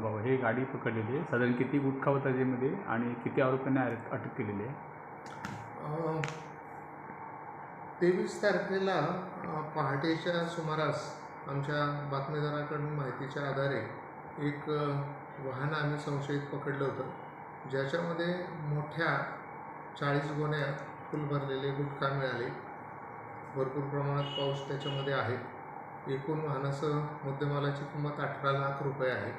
बाबा हे गाडी पकडलेली आहे. साधारण किती गुटखा होता त्याच्यामध्ये आणि किती आरोपींना अटक अटक केलेली आहे? तेवीस तारखेला अ, पहाटेच्या सुमारास आमच्या बातमीदाराकडून माहितीच्या आधारे एक अ, वाहन आम्ही संशयित पकडलं होतं. ज्याच्यामध्ये मोठ्या चाळीस गोण्या फुल भरलेले गुटखा मिळाले. भरपूर प्रमाणात पाऊस त्याच्यामध्ये आहे. एकूण वाहनासह मुद्देमालाची किंमत अठरा लाख रुपये आहे.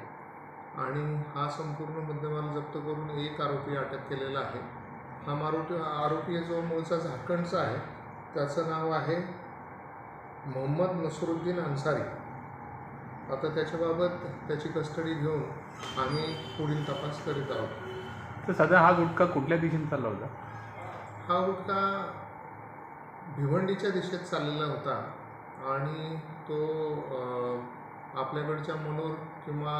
आणि हा संपूर्ण मुद्देमाल जप्त करून एक आरोपी अटक केलेला आहे. हा मारोटी आरोपी जो मूळचा झाकणचा आहे त्याचं नाव आहे मोहम्मद नसरुद्दीन अन्सारी. आता त्याच्याबाबत त्याची कस्टडी घेऊन आम्ही पुढील तपास करीत आहोत. तर साधारण हा गुटखा कुठल्या दिशेने चालला होता? हा गुटखा भिवंडीच्या दिशेत चाललेला होता आणि तो आपल्याकडच्या मनोर किंवा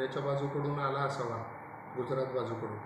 याच्या बाजूकडून आला असावा गुजरात बाजूकडून.